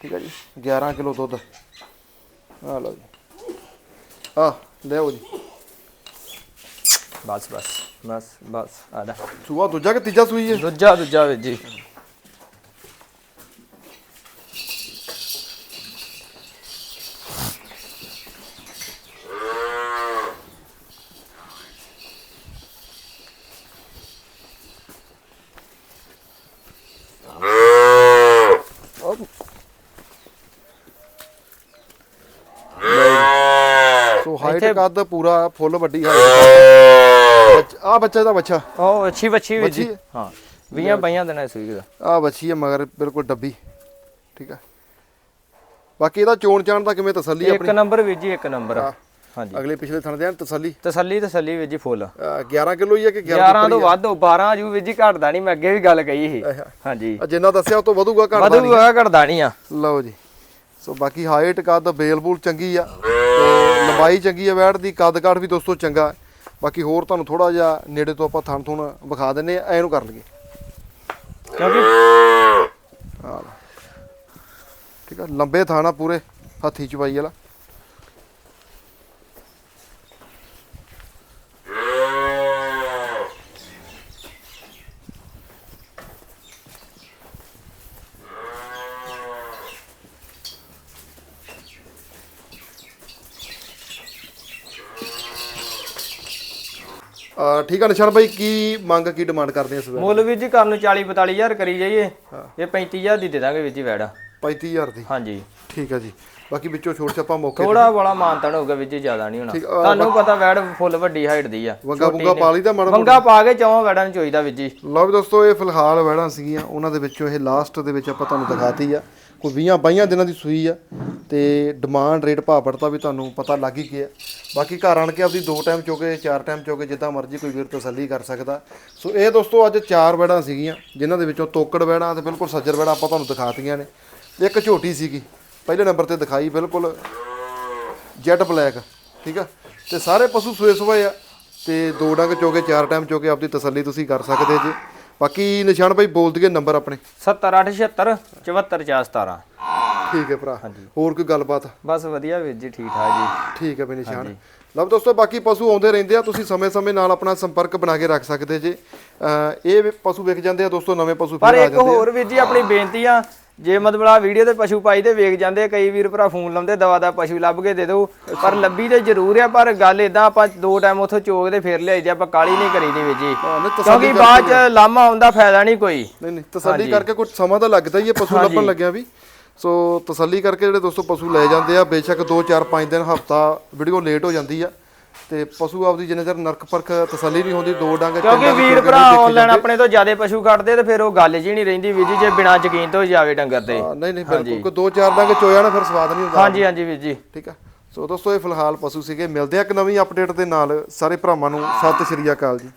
ਠੀਕ ਆ ਜੀ 11 ਕਿਲੋ ਦੁੱਧ। ਆ ਲਓ ਜੀ। ਆ ਲਿਓ ਜੀ। ਬਸ ਬਸ ਬਸ ਬਸ ਆਦਾ ਸੂਆ ਦੂਜਾ ਕਿ ਤੀਜਾ ਸੂਈ ਹੈ? ਦੂਜਾ ਦੂਜਾ ਵੀ ਜੀ। ਸੋ ਹਾਈਟ ਕੱਦ ਪੂਰਾ ਫੁੱਲ ਵੱਡੀ ਹਾਈਟ ਆ ਬੱਚਾ ਦਾ ਬੱਚਾ। ਉਹ ਅੱਛੀ ਬੱਚੀ ਵੀ ਜੀ। ਵੱਛੀ? ਹੈ? ਹਾਂ 20 22 ਦਿਨਾਂ ਸੂਈ ਦਾ ਆ ਬੱਚੀ ਹੈ ਮਗਰ ਬਿਲਕੁਲ ਡੱਬੀ। ਠੀਕ ਆ ਬਾਕੀ ਇਹਦਾ ਚੋਣ ਚਾਣ ਦਾ ਕਿਵੇਂ ਤਸੱਲੀ ਇੱਕ ਆਪਣੀ? ਨੰਬਰ ਵੀ ਜੀ ਇੱਕ ਨੰਬਰ। ਹਾਂ। ਹਾਂਜੀ। ਅਗਲੇ ਪਿਛਲੇ ਥਣ ਦੇ ਤਸੱਲੀ? ਤਸੱਲੀ ਤਸੱਲੀ ਵੀ ਜੀ ਫੁੱਲ। ਅਹ 11 ਕਿਲੋ ਹੀ ਹੈ ਕਿ 11 11 ਤੋਂ ਵੱਧ ਹੋ 12 ਜੂ ਵੀ ਜੀ ਘਟਦਾ ਨਹੀਂ ਮੈਂ ਅੱਗੇ ਵੀ ਗੱਲ ਕਹੀ ਸੀ। ਅੱਛਾ। ਹਾਂਜੀ। ਆ ਜਿੰਨਾ ਦੱਸਿਆ ਉਹ ਤੋਂ ਵਧੂਗਾ ਘਟਦਾ ਨਹੀਂ। ਵਧੂਗਾ ਘਟਦਾ ਨਹੀਂ ਆ। ਲਓ ਜੀ। ਸੋ ਬਾਕੀ ਹਾਈਟ ਕੱਦ ਬੇਲਬੂਲ ਚੰਗੀ ਆ। ਤੇ ਲੰਬਾਈ ਚੰਗੀ ਆ ਵੈੜ ਦੀ ਕੱਦ ਕਾਠ ਵੀ ਦੋਸਤੋ ਚੰਗਾ ਹੈ। ਬਾਕੀ ਹੋਰ ਤੁਹਾਨੂੰ ਥੋੜਾ ਜਿਹਾ ਨੇੜੇ ਤੋਂ ਆਪਾਂ ਥਣ ਥੁਣ ਵਿਖਾ ਦਿੰਨੇ ਆ ਐਨੂੰ ਕਰ ਲਈਏ ਕਿਉਂਕਿ। ਠੀਕ ਆ ਲੰਬੇ ਥਾਣਾ ਪੂਰੇ ਹੱਥੀ ਚਵਾਈ ਵਾਲਾ ਠੀਕ ਆ ਨਿਸ਼ਾਨ ਭਾਈ ਕੀ ਮੰਗ ਕੀ ਡਿਮਾਂਡ ਕਰਦੇ ਆ ਇਸ ਵੇਲੇ? ਮੁੱਲ ਜੀ ਕਰਨ ਨੂੰ 40 45000 ਕਰੀ ਜਾਈਏ। ਇਹ 35000 ਦੀ ਦੇ ਦਾਂਗੇ ਵੀਰ ਜੀ ਵੈੜਾ। 35000 ਦੀ? ਹਾਂਜੀ। ਠੀਕ ਆ ਜੀ। ਬਾਕੀ ਵਿੱਚੋਂ ਛੋਟ ਛੱਪਾ ਮੌਕੇ ਥੋੜਾ ਬੜਾ ਮਾਨਤਨ ਹੋਊਗਾ ਜੀ ਜ਼ਿਆਦਾ ਨਹੀਂ ਹੋਣਾ। ਤੁਹਾਨੂੰ ਪਤਾ ਵੈੜ ਫੁੱਲ ਵੱਡੀ ਹਾਈਟ ਦੀ ਆ। ਵੰਗਾ ਵੁੰਗਾ ਪਾ ਲਈ ਤਾਂ ਮਾੜਾ ਵੰਗਾ ਪਾ ਕੇ ਚੌਂ ਵੈੜਾਂ ਨੂੰ ਚੋਈਦਾ ਵੀਰ ਜੀ। ਲਓ ਵੀ ਦੋਸਤੋ ਇਹ ਫਿਲਹਾਲ ਵੈੜਾਂ ਸੀਗੀਆਂ ਉਹਨਾਂ ਦੇ ਵਿੱਚੋਂ ਇਹ ਲਾਸਟ ਦੇ ਵਿੱਚ ਆਪਾਂ ਤੁਹਾਨੂੰ ਦਿਖਾਤੀ ਆ। ਕੋਈ 20 22 ਦਿਨਾਂ ਦੀ ਸੂਈ ਆ ਤੇ ਡਿਮਾਂਡ ਰੇਟ ਭਾਅ ਪੜਤਾ ਵੀ ਤੁਹਾਨੂੰ ਪਤਾ ਲੱਗ ਹੀ ਗਿਆ। ਬਾਕੀ ਘਰ ਆਣ ਕੇ ਆਪਦੀ ਦੋ ਟਾਈਮ ਚੋਕੇ ਚਾਰ ਟਾਈਮ ਚੋਕੇ ਜਿੱਦਾਂ ਮਰਜ਼ੀ ਕੋਈ ਵੀਰ ਤਸੱਲੀ ਕਰ ਸਕਦਾ। ਸੋ ਇਹ ਦੋਸਤੋ ਅੱਜ ਚਾਰ ਵੈੜਾਂ ਸੀਗੀਆਂ, ਜਿਨ੍ਹਾਂ ਦੇ ਵਿੱਚੋਂ ਤੋਕੜ ਵੈੜਾਂ ਤੇ ਬਿਲਕੁਲ ਸੱਜਰ ਵੈੜਾਂ ਆਪਾਂ ਤੁਹਾਨੂੰ ਦਿਖਾਤੀਆਂ ਨੇ। ਇੱਕ ਝੋਟੀ ਸੀਗੀ, ਪਹਿਲੇ ਨੰਬਰ ਤੇ ਦਿਖਾਈ ਬਿਲਕੁਲ ਜੈਟ ਬਲੈਕ ਠੀਕ ਆ? ਤੇ ਸਾਰੇ ਪਸ਼ੂ ਸੂਏ ਸੁਏ ਆ ਤੇ ਦੋ ਡੰਗ ਚੋਕੇ ਚਾਰ ਟਾਈਮ ਚੋਕੇ ਆਪਦੀ ਤਸੱਲੀ ਤੁਸੀਂ ਕਰ ਸਕਦੇ ਜੀ। ਬਾਕੀ ਨਿਸ਼ਾਨ ਭਾਈ ਬੋਲ ਦਈਏ ਨੰਬਰ ਆਪਣੇ। 70876 74417 ਠੀਕ ਹੈ ਭਰਾ। ਹੋਰ ਕੋਈ ਗੱਲਬਾਤ? ਬਸ ਵਧੀਆ ਵੀਰ ਜੀ ਠੀਕ ਠਾਕ ਜੀ। ਠੀਕ ਹੈ ਬਈ ਨਿਸ਼ਾਨ। ਲਓ ਦੋਸਤੋ ਬਾਕੀ ਪਸ਼ੂ ਆਉਂਦੇ ਰਹਿੰਦੇ ਆ ਤੁਸੀਂ ਸਮੇਂ-ਸਮੇਂ ਨਾਲ ਆਪਣਾ ਸੰਪਰਕ ਬਣਾ ਕੇ ਰੱਖ ਸਕਦੇ ਜੇ। ਇਹ ਪਸ਼ੂ ਵਿਕ ਜਾਂਦੇ ਆ ਦੋਸਤੋ ਨਵੇਂ ਪਸ਼ੂ ਪਰ ਫਿਰ ਆ ਇੱਕ ਜਾਂਦੇ ਆ। ਹੋਰ ਵੀਰ ਜੀ ਆਪਣੀ ਬੇਨਤੀ ਆ ਜੇ ਮਤਲਬ ਆ ਵੀਡੀਓ ਤੇ ਪਸ਼ੂ ਪਾਈ ਤੇ ਵੇਖ ਜਾਂਦੇ ਕਈ ਵੀਰ ਭਰਾ ਫੋਨ ਲਾਉਂਦੇ ਦਵਾ ਦਾ ਪਸ਼ੂ ਲੱਭ ਕੇ ਦੇ ਦਿਓ। ਪਰ ਲੱਭੀ ਤੇ ਜ਼ਰੂਰ ਆ ਪਰ ਗੱਲ ਇਦਾਂ ਆਪਾਂ ਦੋ ਟਾਈਮ ਉਥੋਂ ਚੋਕਦੇ ਫੇਰ ਲਿਆਈ ਜੇ ਆਪਾਂ ਕਾਲੀ ਨਹੀਂ ਕਰੀ ਦੀ ਜੀ। ਕਿਉਂਕਿ ਬਾਅਦ ਚ ਲਾਮਾ ਆਉਂਦਾ ਫਾਇਦਾ ਨਹੀਂ ਕੋਈ। ਨਹੀਂ ਨਹੀਂ ਤਸੱਲੀ ਕਰਕੇ ਕੁਝ ਸਮਾਂ ਤਾਂ ਲੱਗਦਾ ਹੀ ਹੈ ਪਸ਼ੂ ਲੱਭਣ ਲੱਗਿਆ ਵੀ। ਸੋ ਤਸੱਲੀ ਕਰਕੇ ਜਿਹੜੇ ਦੋਸਤੋ ਪਸ਼ੂ ਲੈ ਜਾਂਦੇ ਆ ਬੇਸ਼ੱਕ 2 4 5 ਦਿਨ ਹਫਤਾ ਵੀਡੀਓ ਲੇਟ ਹੋ ਜਾਂਦੀ ਆ। ਤੇ ਪਸ਼ੂ ਆਪਦੀ ਜਿੰਨੇ ਚਿਰ ਨਰਕ ਪਰਖ ਤਸੱਲੀ ਨਹੀਂ ਹੁੰਦੀ ਦੋ ਡੰਗ ਕਿਉਂਕਿ ਵੀਰ ਭਰਾ ਆਨਲਾਈਨ ਆਪਣੇ ਤੋਂ ਜ਼ਿਆਦਾ ਪਸ਼ੂ ਕੱਢਦੇ ਤੇ ਫਿਰ ਉਹ ਗੱਲ ਜੀ ਨਹੀਂ ਰਹਿੰਦੀ ਵੀਰ ਜੀ ਜੇ ਬਿਨਾਂ ਯਕੀਨ ਤੋਂ ਜਾਵੇ ਡੰਗਰ ਤੇ। ਨਹੀਂ ਨਹੀਂ ਬਿਲਕੁਲ ਕੋਈ ਦੋ ਚਾਰ ਡੰਗ ਚੋਇਆ ਨਾ ਫਿਰ ਸਵਾਦ ਨਹੀਂ ਹੁੰਦਾ। ਹਾਂਜੀ ਹਾਂਜੀ ਵੀਰ ਜੀ। ਠੀਕ ਆ। ਸੋ ਦੋਸਤੋ ਇਹ ਫਿਲਹਾਲ ਪਸ਼ੂ ਸੀਗੇ। ਮਿਲਦੇ ਆ ਇੱਕ ਨਵੀਂ ਅਪਡੇਟ ਦੇ ਨਾਲ। ਸਾਰੇ ਭਰਾਵਾਂ ਨੂੰ ਸਤਿ ਸ਼੍ਰੀ ਅਕਾਲ ਜੀ।